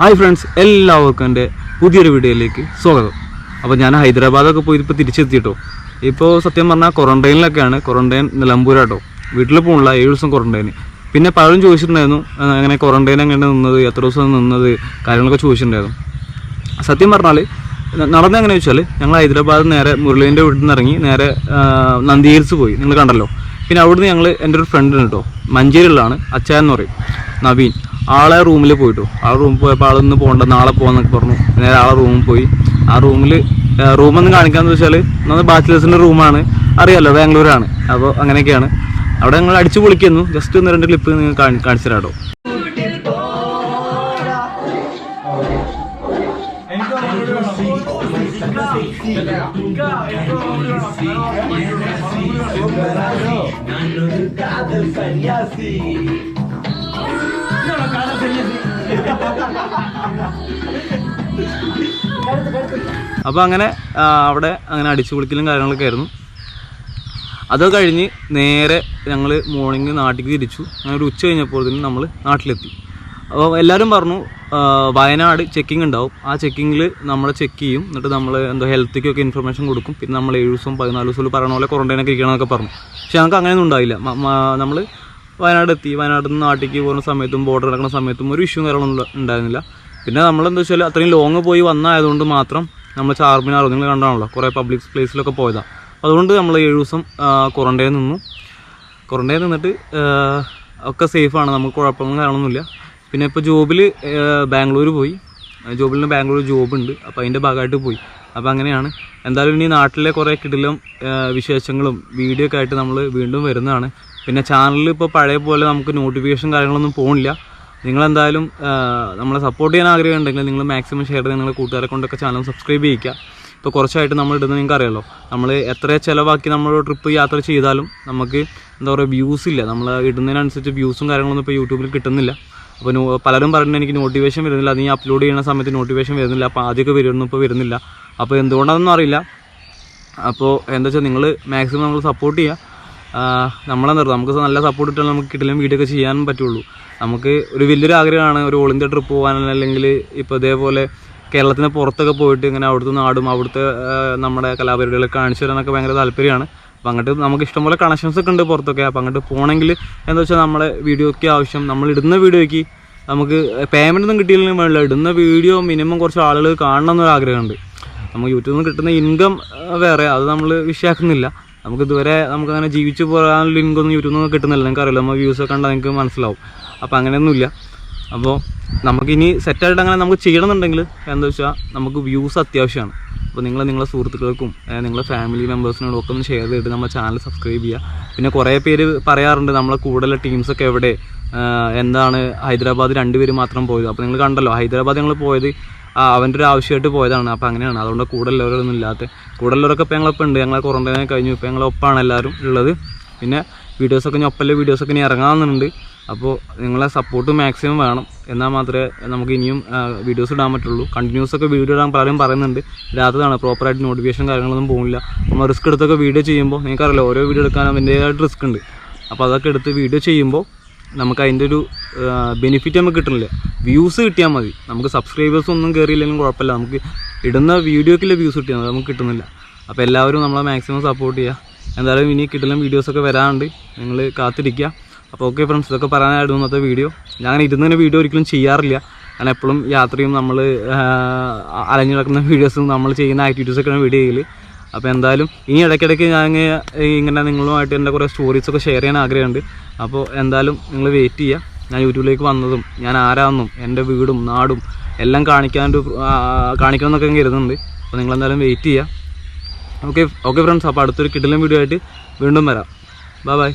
Hi friends എല്ലാവർക്കും എന്റെ പുതിയൊരു വീഡിയോയിലേക്ക് സ്വാഗതം. അപ്പോൾ ഞാൻ ഹൈദരാബാദൊക്കെ പോയി ഇപ്പോൾ തിരിച്ചെത്തിയിട്ടോ. ഇപ്പോൾ സത്യം പറഞ്ഞാൽ ക്വാറന്റൈനിലൊക്കെയാണ് ക്വാറന്റൈൻ നിലമ്പൂരാട്ടോ വീട്ടിൽ പോകണില്ല ഏഴ് ദിവസം ക്വാറന്റൈൻ പിന്നെ പലരും ചോദിച്ചിട്ടുണ്ടായിരുന്നു അങ്ങനെ ക്വാറന്റൈൻ എങ്ങനെ നിന്നത് എത്ര ദിവസം നിന്നത്? കാര്യങ്ങളൊക്കെ ചോദിച്ചിട്ടുണ്ടായിരുന്നു. സത്യം പറഞ്ഞാൽ നടന്ന എങ്ങനെ വെച്ചാൽ ഞങ്ങൾ ഹൈദരാബാദ് നേരെ മുരളീന്റെ വീട്ടിൽ നിന്ന് ഇറങ്ങി നേരെ നന്ദി ഹിൽസ് പോയി. നിങ്ങൾ കണ്ടല്ലോ. പിന്നെ അവിടുന്ന് ഞങ്ങൾ എന്റെ ഒരു ഫ്രണ്ട് ഉണ്ട് കേട്ടോ. മഞ്ചേരിയിലാണ് അച്ഛൻ എന്ന് പറയും. നവീൻ. ആളെ റൂമിൽ പോയിട്ടു. ആ റൂമിൽ പോയപ്പോൾ ആളൊന്ന് പോകണ്ട നാളെ പോകാന്നൊക്കെ പറഞ്ഞു. നേരെ ആളെ റൂമിൽ പോയി. ആ റൂമിൽ റൂമൊന്നും കാണിക്കാന്ന് വെച്ചാൽ ഒന്നാമത് ബാച്ചിലേഴ്സിന്റെ റൂമാണ്. അറിയാമല്ലോ ബാംഗ്ലൂരാണ്. അപ്പോൾ അങ്ങനെയൊക്കെയാണ്. അവിടെ ഞങ്ങൾ അടിച്ചു പൊളിക്കുന്നു. ജസ്റ്റ് ഒന്ന് രണ്ട് ക്ലിപ്പ് നിങ്ങൾ കാണിച്ചു കാതൽ കേട്ടോ അപ്പോൾ അങ്ങനെ അവിടെ അങ്ങനെ അടിച്ചു പൊളിക്കലും കാര്യങ്ങളൊക്കെ ആയിരുന്നു. അത് കഴിഞ്ഞ് നേരെ ഞങ്ങൾ മോർണിംഗ് നാട്ടിലേക്ക് തിരിച്ചു. അങ്ങനെ ഒരു ഉച്ച കഴിഞ്ഞപ്പോൾ തന്നെ നമ്മൾ നാട്ടിലെത്തി. അപ്പോൾ എല്ലാവരും പറഞ്ഞു വയനാട് ചെക്കിംഗ് ഉണ്ടാവും. ആ ചെക്കിങ്ങിൽ നമ്മളെ ചെക്ക് ചെയ്യും. എന്നിട്ട് നമ്മൾ എന്തോ ഹെൽത്തിക്കൊക്കെ ഇൻഫർമേഷൻ കൊടുക്കും. പിന്നെ നമ്മൾ ഏഴ് ദിവസം പതിനാല് ദിവസം പറയണ പോലെ ക്വാറന്റൈനൊക്കെ ഇരിക്കണമെന്നൊക്കെ പറഞ്ഞു. പക്ഷേ ഞങ്ങൾക്ക് അങ്ങനെയൊന്നും ഉണ്ടായില്ല. നമ്മൾ വയനാട് എത്തി. വയനാട്ടിൽ നിന്ന് നാട്ടിലേക്ക് പോകുന്ന സമയത്തും ബോർഡർ നടക്കുന്ന സമയത്തും ഒരു ഇഷ്യൂ കാര്യങ്ങളൊന്നും ഉണ്ടായിരുന്നില്ല. പിന്നെ നമ്മളെന്താ വെച്ചാൽ അത്രയും ലോങ് പോയി വന്നായതുകൊണ്ട് മാത്രം നമ്മൾ ചാർമിനാർ നിങ്ങൾ കണ്ടാണല്ലോ. കുറേ പബ്ലിക് പ്ലേസിലൊക്കെ പോയതാണ് അതുകൊണ്ട് നമ്മൾ ഏഴ് ദിവസം ക്വാറന്റൈൻ നിന്നു. ക്വാറന്റൈൻ നിന്നിട്ട് ഒക്കെ സേഫാണ് നമുക്ക് കുഴപ്പമൊന്നും കാണുന്നില്ല പിന്നെ ഇപ്പോൾ ജോബിൽ ബാംഗ്ലൂർ പോയി. ജോബിൽ ബാംഗ്ലൂർ ജോബ് ഉണ്ട് അപ്പോൾ അതിന്റെ ഭാഗമായിട്ട് പോയി. അപ്പോൾ അങ്ങനെയാണ്. എന്തായാലും ഇനി നാട്ടിലെ കുറേ കിടിലും വിശേഷങ്ങളും വീഡിയോ ഒക്കെ ആയിട്ട് നമ്മൾ വീണ്ടും വരുന്നതാണ്. പിന്നെ ചാനലിൽ ഇപ്പോൾ പഴയ പോലെ നമുക്ക് നോട്ടിഫിക്കേഷൻ കാര്യങ്ങളൊന്നും പോകുന്നില്ല നിങ്ങളെന്തായാലും നമ്മളെ സപ്പോർട്ട് ചെയ്യാൻ ആഗ്രഹമുണ്ടെങ്കിൽ നിങ്ങൾ മാക്സിമം ഷെയർ ചെയ്ത് നിങ്ങളുടെ കൂട്ടുകാരെ കൊണ്ടൊക്കെ ചാനൽ സബ്സ്ക്രൈബ് ചെയ്യിക്കുക. ഇപ്പോൾ കുറച്ചായിട്ട് നമ്മൾ ഇടുന്നത് നിങ്ങൾക്ക് അറിയാലോ നമ്മൾ എത്ര ചിലവാക്കി നമ്മൾ ട്രിപ്പ് യാത്ര ചെയ്താലും നമുക്ക് എന്താ പറയുക വ്യൂസ് ഇല്ല. നമ്മൾ ഇടുന്നതിനനുസരിച്ച് വ്യൂസും കാര്യങ്ങളൊന്നും ഇപ്പോൾ യൂട്യൂബിൽ കിട്ടുന്നില്ല. അപ്പോൾ പലരും പറയുന്നത് എനിക്ക് നോട്ടിഫിക്കേഷൻ വരുന്നില്ല. അത് അപ്ലോഡ് ചെയ്യുന്ന സമയത്ത് നോട്ടിഫിക്കേഷൻ വരുന്നില്ല. അപ്പോൾ ആദ്യമൊക്കെ വരുന്നു ഇപ്പോൾ വരുന്നില്ല. അപ്പോൾ എന്തുകൊണ്ടാണെന്നൊന്നും അറിയില്ല അപ്പോൾ എന്താ വെച്ചാൽ നിങ്ങൾ മാക്സിമം നമ്മൾ സപ്പോർട്ട് ചെയ്യുക. നമ്മളെന്താ നിർത്തും. നമുക്ക് നല്ല സപ്പോർട്ട് ഇട്ടാൽ നമുക്ക് കിട്ടിലും വീഡിയോ ഒക്കെ ചെയ്യാനും പറ്റുള്ളൂ. നമുക്ക് ഒരു വലിയൊരു ആഗ്രഹമാണ് ഒരു ഓൾ ഇന്ത്യ ട്രിപ്പ് പോകാൻ അല്ലെങ്കിൽ ഇപ്പോൾ ഇതേപോലെ കേരളത്തിന് പുറത്തൊക്കെ പോയിട്ട് ഇങ്ങനെ അവിടുത്തെ നാടും അവിടുത്തെ നമ്മുടെ കലാപരിപാടികളൊക്കെ കാണിച്ചു തരാനൊക്കെ ഭയങ്കര താല്പര്യമാണ്. അപ്പോൾ അങ്ങോട്ട് നമുക്ക് ഇഷ്ടംപോലെ കണക്ഷൻസ് ഒക്കെ ഉണ്ട് പുറത്തൊക്കെ. അപ്പോൾ അങ്ങോട്ട് പോകണമെങ്കിൽ എന്താ വെച്ചാൽ നമ്മളെ വീഡിയോയ്ക്ക് ആവശ്യം നമ്മൾ ഇടുന്ന വീഡിയോയ്ക്ക് നമുക്ക് പേയ്മെന്റ് ഒന്നും കിട്ടിയില്ലെങ്കിലും വേണ്ട ഇടുന്ന വീഡിയോ മിനിമം കുറച്ച് ആളുകൾ കാണണം എന്നൊരു ആഗ്രഹമുണ്ട്. നമുക്ക് യൂട്യൂബിൽ നിന്ന് കിട്ടുന്ന ഇൻകം വേറെ അത് നമ്മൾ വിഷയാക്കുന്നില്ല. നമുക്ക് ഇതുവരെ നമുക്ക് അങ്ങനെ ജീവിച്ചു പോകാനുള്ള ലിങ്ക് ഒന്നും യൂട്യൂബിൽ നിന്ന് കിട്ടുന്നില്ല. നിങ്ങൾക്ക് അറിയില്ല നമ്മൾ വ്യൂസ് ഒക്കെ കണ്ടാൽ നിങ്ങൾക്ക് മനസ്സിലാവും. അപ്പോൾ അങ്ങനെയൊന്നുമില്ല. അപ്പോൾ നമുക്കിനി സെറ്റായിട്ട് അങ്ങനെ നമുക്ക് ചെയ്യണമെന്നുണ്ടെങ്കിൽ എന്താ വെച്ചാൽ നമുക്ക് വ്യൂസ് അത്യാവശ്യമാണ്. അപ്പോൾ നിങ്ങൾ നിങ്ങളെ സുഹൃത്തുക്കൾക്കും നിങ്ങളുടെ നിങ്ങളെ ഫാമിലി മെമ്പേഴ്സിനോടും ഒക്കെ ഒന്ന് ഷെയർ ചെയ്തിട്ട് നമ്മുടെ ചാനൽ സബ്സ്ക്രൈബ് ചെയ്യുക. പിന്നെ കുറേ പേര് പറയാറുണ്ട് നമ്മളെ കൂടുതലുള്ള ടീംസൊക്കെ എവിടെ? എന്താണ് ഹൈദരാബാദ് രണ്ടുപേര് മാത്രം പോയത്. അപ്പോൾ നിങ്ങൾ കണ്ടല്ലോ ഹൈദരാബാദ് ഞങ്ങൾ പോയത് അവന്റെ ഒരു ആവശ്യമായിട്ട് പോയതാണ്. അപ്പോൾ അങ്ങനെയാണ്. അതുകൊണ്ട് കൂടുതലുള്ളവരൊന്നും ഇല്ലാത്ത കൂടുതലുള്ളവരൊക്കെ ഇപ്പോൾ ഞങ്ങളിപ്പോൾ ഉണ്ട്. ഞങ്ങളെ ക്വാറന്റൈനെ കഴിഞ്ഞു. ഇപ്പോൾ ഒപ്പാണ് എല്ലാവരും ഉള്ളത്. പിന്നെ വീഡിയോസൊക്കെ ഇനി ഒപ്പല്ലേ വീഡിയോസൊക്കെ ഇനി ഇറങ്ങാമെന്നുണ്ട് അപ്പോൾ നിങ്ങളെ സപ്പോർട്ട് മാക്സിമം വേണം. എന്നാൽ മാത്രമേ നമുക്ക് ഇനിയും വീഡിയോസ് ഇടാൻ പറ്റുള്ളൂ. കണ്ടിന്യൂസ് ഒക്കെ വീഡിയോ ഇടാൻ പലരും പറയുന്നുണ്ട്. രാത്രിയാണ് പ്രോപ്പറായിട്ട് നോട്ടിഫിക്കേഷൻ കാര്യങ്ങളൊന്നും പോകുന്നില്ല. നമ്മൾ റിസ്ക് എടുത്തൊക്കെ വീഡിയോ ചെയ്യുമ്പോൾ നിങ്ങൾക്കറിയില്ല ഓരോ വീഡിയോ എടുക്കാൻ അതിന്റേതായിട്ട് റിസ്ക് ഉണ്ട്. അപ്പോൾ അതൊക്കെ എടുത്ത് വീഡിയോ ചെയ്യുമ്പോൾ നമുക്ക് അതിന്റെ ഒരു ബെനിഫിറ്റ് നമുക്ക് കിട്ടണില്ല. വ്യൂസ് കിട്ടിയാൽ മതി. നമുക്ക് സബ്സ്ക്രൈബേഴ്സ് ഒന്നും കയറിയില്ലെങ്കിലും കുഴപ്പമില്ല. നമുക്ക് ഇടുന്ന വീഡിയോക്കുള്ള വ്യൂസ് കിട്ടിയാൽ മതി. നമുക്ക് കിട്ടുന്നില്ല. അപ്പോൾ എല്ലാവരും നമ്മളെ മാക്സിമം സപ്പോർട്ട് ചെയ്യുക എന്തായാലും ഇനി കിട്ടുന്ന വീഡിയോസൊക്കെ വരാറുണ്ട് നിങ്ങൾ കാത്തിരിക്കുക. അപ്പോൾ ഓക്കെ ഫ്രണ്ട്സ് ഇതൊക്കെ പറയാനായിരുന്നു ഇന്നത്തെ വീഡിയോ ഞാൻ അങ്ങനെ ഇരുന്നതിന് വീഡിയോ ഒരിക്കലും ചെയ്യാറില്ല. കാരണം എപ്പോഴും യാത്രയും നമ്മൾ അലഞ്ഞു നടക്കുന്ന വീഡിയോസും നമ്മൾ ചെയ്യുന്ന ആക്ടിവിറ്റീസൊക്കെയാണ് വീഡിയോ ചെയ്യൽ അപ്പോൾ എന്തായാലും ഇനി ഇടയ്ക്കിടയ്ക്ക് ഞാൻ ഇങ്ങനെ നിങ്ങളുമായിട്ട് എന്റെ കുറേ സ്റ്റോറീസൊക്കെ ഷെയർ ചെയ്യാൻ ആഗ്രഹമുണ്ട്. അപ്പോൾ എന്തായാലും നിങ്ങൾ വെയിറ്റ് ചെയ്യുക. ഞാൻ യൂട്യൂബിലേക്ക് വന്നതും ഞാൻ ആരാന്നും എന്റെ വീടും നാടും എല്ലാം കാണിക്കാൻ കാണിക്കണം എന്നൊക്കെ കരുതുന്നുണ്ട്. അപ്പോൾ നിങ്ങൾ എന്തായാലും വെയിറ്റ് ചെയ്യുക ഓക്കെ ഓക്കെ ഫ്രണ്ട്സ് അപ്പോൾ അടുത്തൊരു കിടിലൻ വീഡിയോ ആയിട്ട് വീണ്ടും വരാം. Bye bye